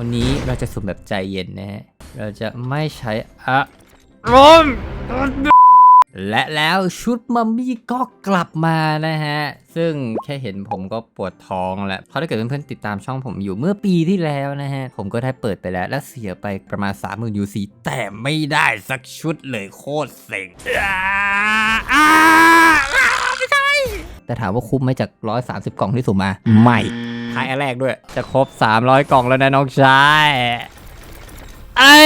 วันนี้เราจะสุ่มแบบใจเย็นนะฮะ เราจะไม่ใช้อะรมณ์และแล้วชุดมัมมี่ก็กลับมานะฮะ ซึ่งแค่เห็นผมก็ปวดท้องแล้วเพราะถ้าเกิดเพื่อนๆติดตามช่องผมอยู่เมื่อปีที่แล้วนะฮะ ผมก็ได้เปิดไปแล้ว และเสียไปประมาณ 30,000 UC แต่ไม่ได้สักชุดเลยโคตรเซ็งไม่ใช่แต่ถามว่าคุ้มไหมจาก 130 กล่องที่สุ่มมา ไม่ ท้ายอันแรกด้วย จะครบ 300 กล่องแล้วนะน้องชายไอ้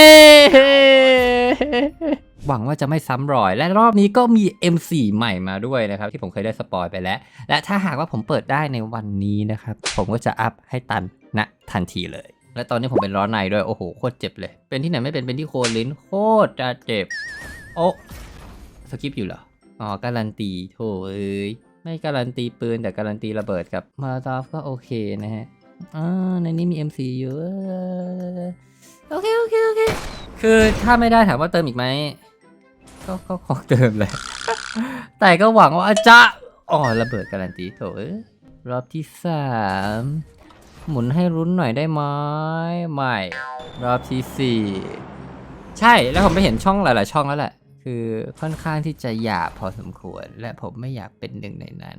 หวังว่าจะไม่ซ้ำรอย และรอบนี้ก็มี M4 ใหม่มาด้วยนะครับ ที่ผมเคยได้สปอยไปแล้ว และถ้าหากว่าผมเปิดได้ในวันนี้นะครับ ผมก็จะอัพให้ตันณทันทีเลย และตอนนี้ผมเป็นร้อนในด้วย โอ้โห โคตรเจ็บเลย เป็นที่ไหนไม่เป็น เป็นที่โคนลิ้น โคตรจะเจ็บ โอ้สกิปอยู่เหรอ อ๋อ การันตี โถเอ้ย ไม่การันตีปืนแต่การันตีระเบิดกับมาตาฟก็โอเคนะฮะอ่าในนี้มี MC อยู่เออโอเคโอเคโอเคคือถ้าไม่ได้ถามว่าเติมอีกไหมก็ก็คงเติมเลย แต่ก็หวังว่าจะอ๋อระเบิดการันตีโถเอ้ยรอบที่สามหมุนให้รุ้นหน่อยได้ไหมไม่ รอบที่สี่ใช่แล้วผมไปเห็นช่องหลาย ๆ ช่องแล้วแหละ คือค่อนข้างที่จะหยาบพอสมควร และผมไม่อยากเป็นหนึ่งในนั้น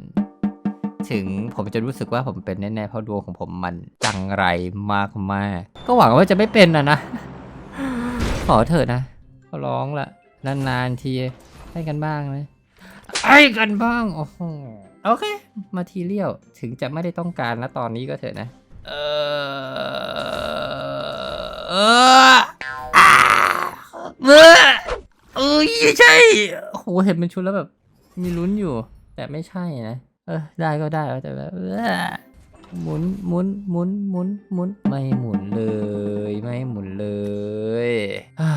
ถึงผมจะรู้สึกว่าผมเป็นแน่ๆเพราะดวงของผมมันจังไรมากๆก็หวังว่าจะไม่เป็นนะนะ ขอเถอะนะขอร้องละนานๆทีให้กันบ้างนะให้กันบ้างโอ้โหโอเคมาทีเรียลถึงจะไม่ได้ต้องการนะตอนนี้ก็เถอะนะ เออเออ ใช่โอ้โหเห็นเป็นชุดแล้วแบบ มีลุ้นอยู่ แต่ไม่ใช่นะ เออ ได้ก็ได้แต่แบบหมุนหมุนหมุนหมุนหมุนไม่หมุนเลย ไม่หมุนเลยอ่า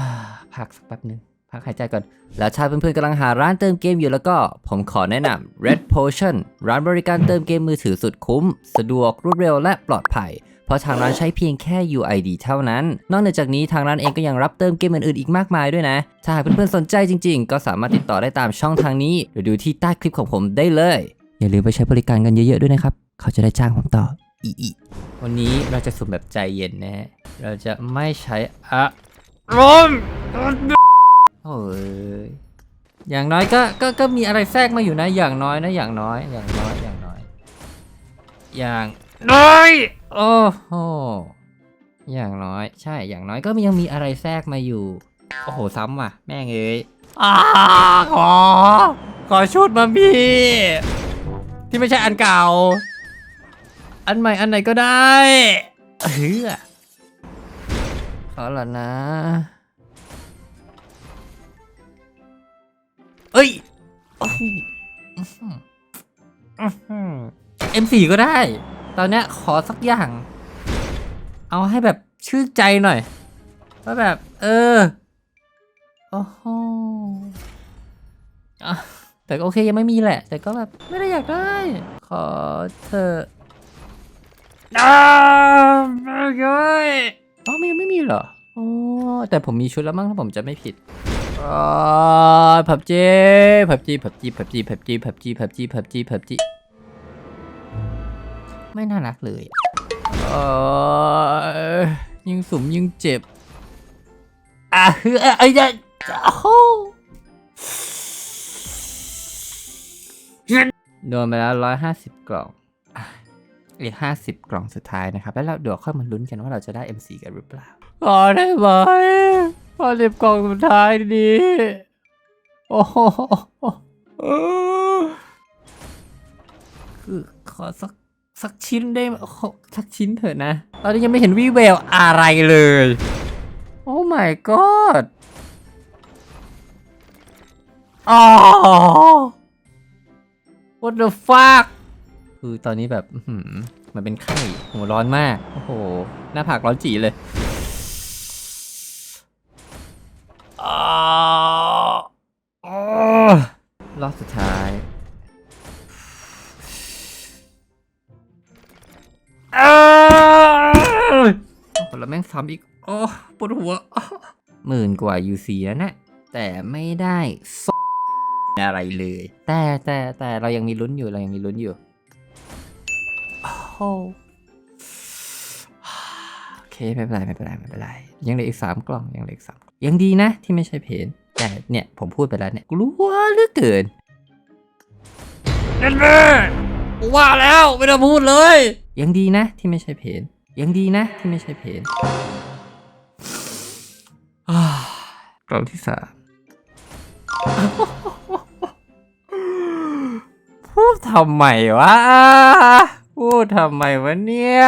พักสักแป๊บหนึงพักหายใจก่อน แล้วถ้าเพื่อนๆกำลังหาร้านเติมเกมอยู่แล้วก็ผมขอแนะนำ Red Potion ร้านบริการเติมเกมมือถือสุดคุ้ม สะดวกรวดเร็วและปลอดภัย เพราะทางร้านใช้เพียงแค่ UID เท่านั้น นอกนจากนี้ทางร้านเองก็ยังรับเติมเกมอื่นๆอีกมากมายด้วยนะ ถ้าหากเพื่อนๆสนใจจริงๆ ก็สามารถติดต่อได้ตามช่องทางนี้ หรือดูที่ใต้คลิปของผมได้เลย อย่าลืมไปใช้บริการกันเยอะๆด้วยนะครับ เขาจะได้จ้างผมต่ออีอีวันนี้เราจะสุ่มแบบใจเย็นนะฮะเราจะไม่ใช้อะรมโอ้ยอย่างน้อยก็ก็ก็มีอะไรแทรกมาอยู่นะ อย่างน้อยนะอย่างน้อย อย่างน้อยอย่างน้อย อย่าง น้อย โอ้โห อย่างน้อย ใช่ อย่างน้อยก็ยังมีอะไรแทรกมาอยู่ โอ้โห ซ้ำว่ะ แม่งเอ้ยอาขอ ขอชุดมามีที่ไม่ใช่อันเก่า อันใหม่อันไหนก็ได้เฮ้อขอละนะ เอ้ยโอ้โหอื้อหืออื้อหือ M4 ก็ได้ ตอนเนี้ยขอสักอย่าง เอาให้แบบชื่นใจหน่อยว่าแบบ เออโอ้โหอะแต่โอเคยังไม่มีแหละ แต่ก็แบบไม่ได้อยากได้ ขอเธออ้าวไม่ได้อ๋อมันไม่มีเหรออ๋อแต่ผมมีชุดแล้วมั้งถ้าผมจะไม่ผิดอ๋อผับจีผับจีผับจีผับจีผับจีผับจีผับจีผับจีผับจี ไม่น่ารักเลยเออยิงสุ่มยิงเจ็บอะเฮ้ยไอ้ยัยโอ้โหโดนไปแล้วร้อยห้าสิบกล่องอีกห้าสิบกล่องสุดท้ายนะครับ แล้วเราเดี๋ยวค่อยมาลุ้นกันว่าเราจะได้ MC กันหรือเปล่าขอได้ไหมขอสิบกล่องสุดท้ายดีโอ้โหคือขอสัก สักชิ้นได้สักชิ้นเถอะนะ ตอนนี้ยังไม่เห็นวี่แววอะไรเลย โอ้ my god อ๋อ what the fuck คือตอนนี้แบบอื้อหือมันเป็นไข้หัวร้อนมาก โอ้โห หน้าผากร้อนจีเลยอาอ้อรอบสุดท้าย แล้วแม่งซ้ำอีก โอ้ปวดหัวหมื่นกว่า UC แล้วนะ แต่ไม่ได้อะไรเลย แต่แต่แต่เรายังมีลุ้นอยู่เรายังมีลุ้นอยู่โอ้โอเคไม่เป็นไรไม่เป็นไรไม่เป็นไร ยังเหลืออีกสามกล่องยังเหลืออีกสามยังดีนะที่ไม่ใช่เพนแต่เนี่ยผมพูดไปแล้วเนี่ยกลัวเหลือเกินนั่นแม่ว่าแล้วไม่ต้องพูดเลย ยังดีนะที่ไม่ใช่เพนยังดีนะที่ไม่ใช่เพนอ่ากล่องที่สามพูดทำไมวะ พูดทำไมวะเนี่ย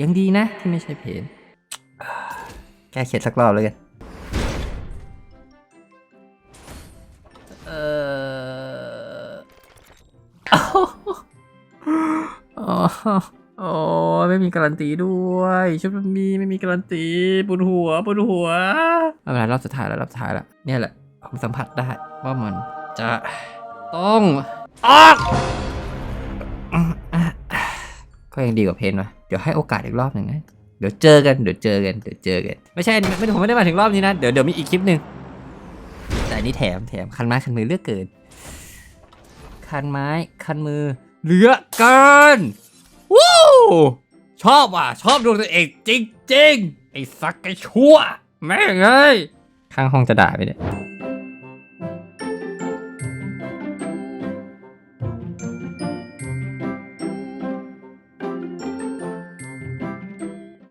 ยังดีนะที่ไม่ใช่เพนแก้เข็ดสักรอบเลยกัน โอ้ไม่มีการันตีด้วยชุดมันมีไม่มีการันตีปวดหัวปวดหัวเอาละไรรอบสุดท้ายแล้วรอบสุดท้ายแล้วเนี่ยแหละผมสัมผัสได้ว่ามันจะต้องออกก็ยังดีกว่าเพนวะเดี๋ยวให้โอกาสอีกรอบหนึ่งนะเดี๋ยวเจอกันเดี๋ยวเจอกันเดี๋ยวเจอกันไม่ใช่ไม่ผมไม่ได้มาถึงรอบนี้นะเดี๋ยวเดี๋ยวมีอีกคลิปหนึ่งแต่อันนี้แถมแถมคันไม้คันมือเลือกเกินคันไม้คันมือเหลือเกิน วู้ชอบอะ ชอบดวงตัวเองจริงๆ ไอ้สักไอ้ชั่ว แม่งเอ้ยข้างห้องจะด่าไปเนี่ย